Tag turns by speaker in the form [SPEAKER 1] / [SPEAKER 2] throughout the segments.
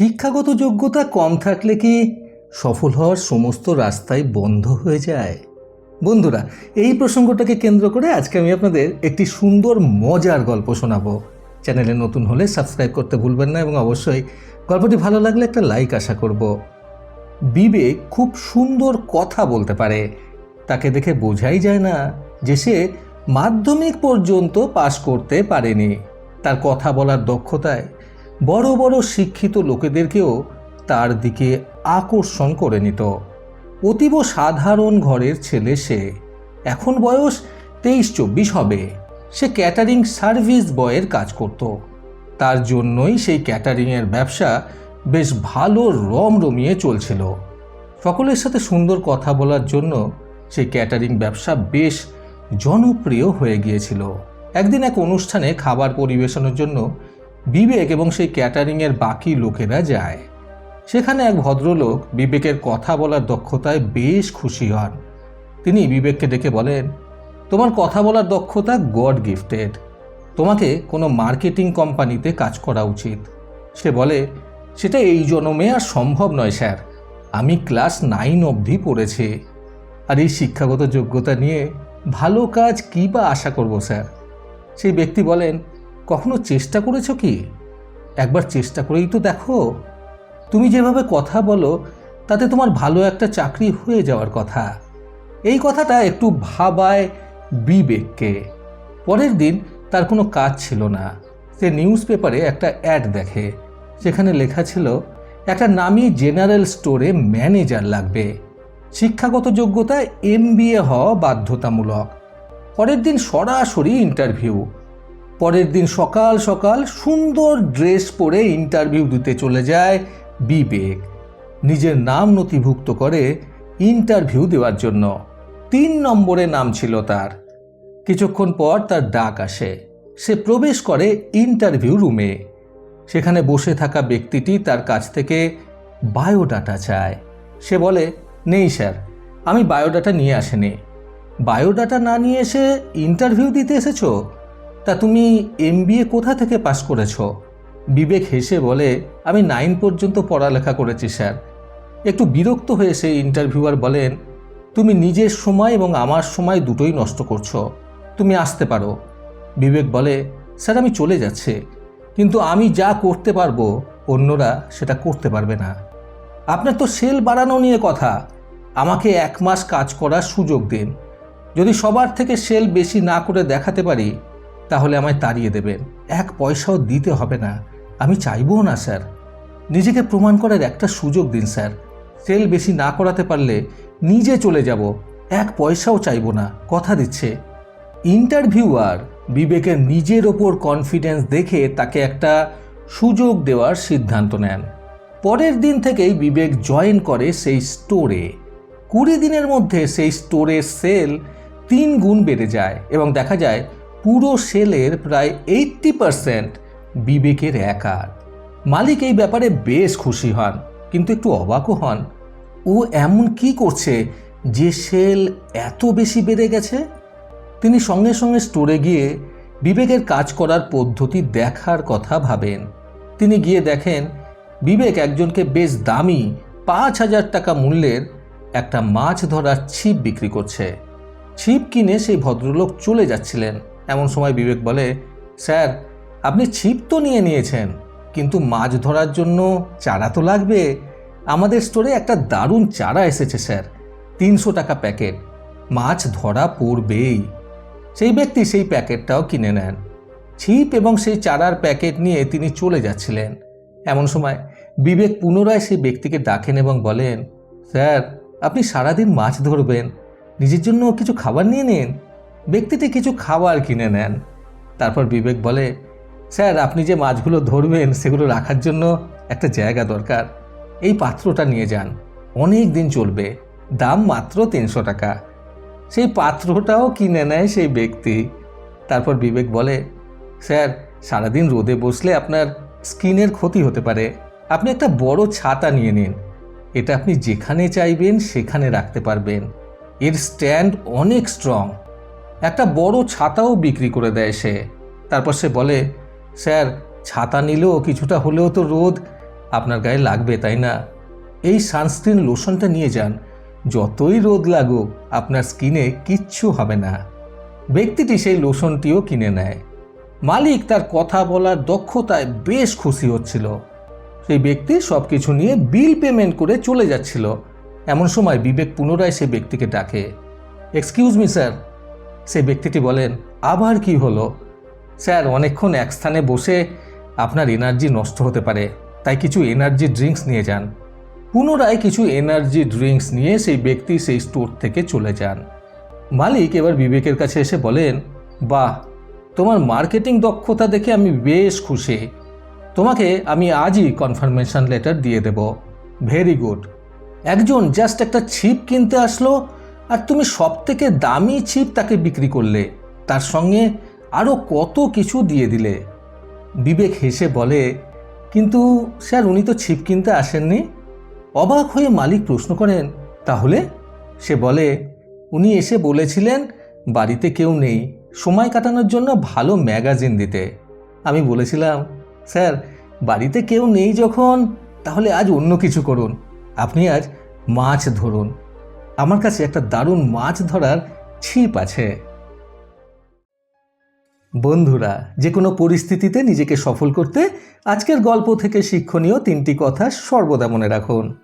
[SPEAKER 1] শিক্ষাগত যোগ্যতা কম থাকলে কি সফল হওয়ার সমস্ত রাস্তাই বন্ধ হয়ে যায়? বন্ধুরা, এই প্রসঙ্গটাকে কেন্দ্র করে আজকে আমি আপনাদের একটি সুন্দর, মজার গল্প শোনাবো। চ্যানেলে নতুন হলে সাবস্ক্রাইব করতে ভুলবেন না এবং অবশ্যই গল্পটি ভালো লাগলে একটা লাইক আশা করব। বিবেক খুব সুন্দর কথা বলতে পারে। তাকে দেখে বোঝাই যায় না যে সে মাধ্যমিক পর্যন্ত পাশ করতে পারেনি। তার কথা বলার দক্ষতায় বড় বড় শিক্ষিত লোকেদেরকেও তার দিকে আকর্ষণ করে নিত। অতীব সাধারণ ঘরের ছেলে সে। এখন বয়স তেইশ চব্বিশ হবে। সে ক্যাটারিং সার্ভিস বয়ের কাজ করত। তার জন্যই সেই ক্যাটারিংয়ের ব্যবসা বেশ ভালো রমরমিয়ে চলছিল। সকলের সাথে সুন্দর কথা বলার জন্য সেই ক্যাটারিং ব্যবসা বেশ জনপ্রিয় হয়ে গিয়েছিল। একদিন এক অনুষ্ঠানে খাবার পরিবেশনের জন্য বিবেক এবং সেই ক্যাটারিংয়ের বাকি লোকেরা যায়। সেখানে এক ভদ্রলোক বিবেকের কথা বলার দক্ষতায় বেশ খুশি হন। তিনি বিবেককে ডেকে বলেন, তোমার কথা বলার দক্ষতা গড গিফটেড। তোমাকে কোনো মার্কেটিং কোম্পানিতে কাজ করা উচিত। সে বলে, সেটা এই জন্মে আর সম্ভব নয়, স্যার। আমি ক্লাস নাইন অবধি পড়েছি। আর এই শিক্ষাগত যোগ্যতা নিয়ে ভালো কাজ কী বা আশা করব, স্যার? সেই ব্যক্তি বলেন কখনো চেষ্টা করেছ কি? একবার চেষ্টা করেই তো দেখো। তুমি যেভাবে কথা বলো, তাতে তোমার ভালো একটা চাকরি হয়ে যাওয়ার কথা। এই কথাটা একটু ভাবায় বিবেককে। পরের দিন তার কোনো কাজ ছিল না। সে নিউজ পেপারে একটা অ্যাড দেখে। সেখানে লেখা ছিল, একটা নামি জেনারেল স্টোরে ম্যানেজার লাগবে। শিক্ষাগত যোগ্যতা এম হওয়া বাধ্যতামূলক। পরের দিন সরাসরি ইন্টারভিউ। পরের দিন সকাল সকাল সুন্দর ড্রেস পরে ইন্টারভিউ দিতে চলে যায় বিবেক। নিজের নাম নথিভুক্ত করে ইন্টারভিউ দেওয়ার জন্য। তিন নম্বরে নাম ছিল তার। কিছুক্ষণ পর তার ডাক আসে। সে প্রবেশ করে ইন্টারভিউ রুমে। সেখানে বসে থাকা ব্যক্তিটি তার কাছ থেকে বায়োডাটা চায়। সে বলে, নেই স্যার, আমি বায়োডাটা নিয়ে আসেনি। বায়োডাটা না নিয়ে এসে ইন্টারভিউ দিতে এসেছ? তা তুমি এম কোথা থেকে পাশ করেছ? বিবেক হেসে বলে, আমি নাইন পর্যন্ত পড়ালেখা করেছি, স্যার। একটু বিরক্ত হয়ে সেই ইন্টারভিউয়ার বলেন, তুমি নিজের সময় এবং আমার সময় দুটোই নষ্ট করছ। তুমি আসতে পারো। বিবেক বলে, স্যার, আমি চলে যাচ্ছে। কিন্তু আমি যা করতে পারব, অন্যরা সেটা করতে পারবে না। আপনার তো সেল বাড়ানো নিয়ে কথা। আমাকে এক মাস কাজ করার সুযোগ দিন। যদি সবার থেকে সেল বেশি না করে দেখাতে পারি তাহলে আমায় তাড়িয়ে দেবেন এক পয়সাও দিতে হবে না। আমি চাইবও না, স্যার। নিজেকে প্রমাণ করার একটা সুযোগ দিন, স্যার। সেল বেশি না করাতে পারলে নিজে চলে যাব। এক পয়সাও চাইব না, কথা দিচ্ছে। ইন্টারভিউয়ার বিবেকের নিজের ওপর কনফিডেন্স দেখে তাকে একটা সুযোগ দেওয়ার সিদ্ধান্ত নেন। পরের দিন থেকেই বিবেক জয়েন করে সেই স্টোরে কুড়ি দিনের মধ্যে সেই স্টোরের সেল তিন গুণ বেড়ে যায় এবং দেখা যায় পুরো সেলের প্রায় এইট্টি পারসেন্ট বিবেকের একার। মালিক এই ব্যাপারে বেশ খুশি হন, কিন্তু একটু অবাকও হন। ও এমন কি করছে যে সেল এত বেশি বেড়ে গেছে? তিনি সঙ্গে সঙ্গে স্টোরে গিয়ে বিবেকের কাজ করার পদ্ধতি দেখার কথা ভাবেন। তিনি গিয়ে দেখেন, বিবেক একজনকে বেশ দামি পাঁচ হাজার টাকা মূল্যের একটা মাছ ধরার ছিপ বিক্রি করছে। ছিপ কিনে সেই ভদ্রলোক চলে যাচ্ছিলেন। এমন সময় বিবেক বলে, স্যার, আপনি ছিপ তো নিয়ে নিয়েছেন, কিন্তু মাছ ধরার জন্য চারা তো লাগবে। আমাদের স্টোরে একটা দারুণ চারা এসেছে, স্যার, তিনশো টাকা প্যাকেট। মাছ ধরা পড়বেই। সেই ব্যক্তি সেই প্যাকেটটাও কিনে নেন। ছিপ এবং সেই চারার প্যাকেট নিয়ে তিনি চলে যাচ্ছিলেন। এমন সময় বিবেক পুনরায় সেই ব্যক্তিকে ডাকেন এবং বলেন, স্যার, আপনি সারাদিন মাছ ধরবেন। নিজের জন্য কিছু খাবার নিয়ে নিন। ব্যক্তিটি কিছু খাবার কিনে নেন। তারপর বিবেক বলে, স্যার, আপনি যে মাছগুলো ধরবেন, সেগুলো রাখার জন্য একটা জায়গা দরকার। এই পাত্রটা নিয়ে যান। অনেক দিন চলবে। দাম মাত্র তিনশো টাকা। সেই পাত্রটাও কিনে নেয় সেই ব্যক্তি। তারপর বিবেক বলে, স্যার, সারাদিন রোদে বসলে আপনার স্কিনের ক্ষতি হতে পারে। আপনি একটা বড় ছাতা নিয়ে নিন। এটা আপনি যেখানে চাইবেন, সেখানে রাখতে পারবেন। এর স্ট্যান্ড অনেক স্ট্রং। একটা বড় ছাতাও বিক্রি করে দেয় সে। তারপর সে বলে, স্যার, ছাতা নিলেও কিছুটা হলেও তো রোদ। আপনার গায়ে লাগবে, তাই না? এই সানস্ক্রিন লোশনটা নিয়ে যান। যতই রোদ লাগুক, আপনার স্কিনে কিচ্ছু হবে না। ব্যক্তিটি সেই লোশনটিও কিনে নেয়। মালিক তার কথা বলার দক্ষতায় বেশ খুশি হচ্ছিল। সেই ব্যক্তি সব কিছু নিয়ে বিল পেমেন্ট করে চলে যাচ্ছিল। এমন সময় বিবেক পুনরায় সে ব্যক্তিকে ডাকে, এক্সকিউজ মি, স্যার। সে ব্যক্তিটি বলেন, আবার কি হলো? স্যার, অনেকক্ষণ এক স্থানে বসে আপনার এনার্জি নষ্ট হতে পারে, তাই কিছু এনার্জি ড্রিঙ্কস নিয়ে যান। পুনরায় কিছু এনার্জি ড্রিঙ্কস নিয়ে সেই ব্যক্তি সেই স্টোর থেকে চলে যান। মালিক এবার বিবেকের কাছে এসে বলেন, বাহ, তোমার মার্কেটিং দক্ষতা দেখে আমি বেশ খুশি। তোমাকে আমি আজই কনফার্মেশন লেটার দিয়ে দেব। ভেরি গুড একজন জাস্ট একটা ছিপ কিনতে আসলো আর তুমি সব থেকে দামি ছিপ তাকে বিক্রি করলে, তার সঙ্গে আরও কত কিছু দিয়ে দিলে? বিবেক হেসে বলে, কিন্তু স্যার, উনি তো ছিপ কিনতে আসেননি? অবাক হয়ে মালিক প্রশ্ন করেন, তাহলে? সে বলে, উনি এসে বলেছিলেন, বাড়িতে কেউ নেই, সময় কাটানোর জন্য ভালো ম্যাগাজিন দিতে। আমি বলেছিলাম, স্যার, বাড়িতে কেউ নেই যখন, তাহলে আজ অন্য কিছু করুন। আপনি আজ মাছ ধরুন। আমার কাছে একটা দারুণ মাছ ধরার ছিপ আছে। বন্ধুরা যে কোনো পরিস্থিতিতে নিজেকে সফল করতে আজকের গল্প থেকে শিক্ষণীয় তিনটি কথা সর্বদা মনে রাখুন।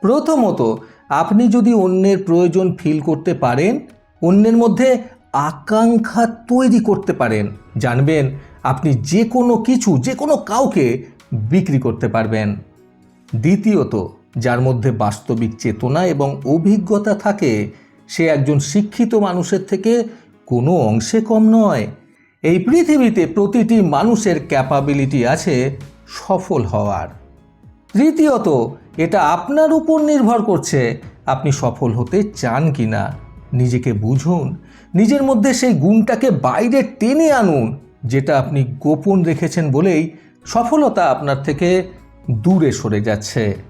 [SPEAKER 1] প্রথমত, আপনি যদি অন্যের প্রয়োজন ফিল করতে পারেন, অন্যের মধ্যে আকাঙ্ক্ষা তৈরি করতে পারেন, জানবেন আপনি যে কোনো কিছু যে কোনো কাউকে বিক্রি করতে পারবেন। দ্বিতীয়ত যার মধ্যে বাস্তবিক চেতনা এবং অভিজ্ঞতা থাকে, সে একজন শিক্ষিত মানুষের থেকে কোনো অংশে কম নয়। এই পৃথিবীতে প্রতিটি মানুষের ক্যাপাবিলিটি আছে সফল হওয়ার। তৃতীয়ত, এটা আপনার উপর নির্ভর করছে আপনি সফল হতে চান কি না নিজেকে বুঝুন, নিজের মধ্যে সেই গুণটাকে বাইরে টেনে আনুন, যেটা আপনি গোপন রেখেছেন বলেই সফলতা আপনার থেকে দূরে সরে যাচ্ছে।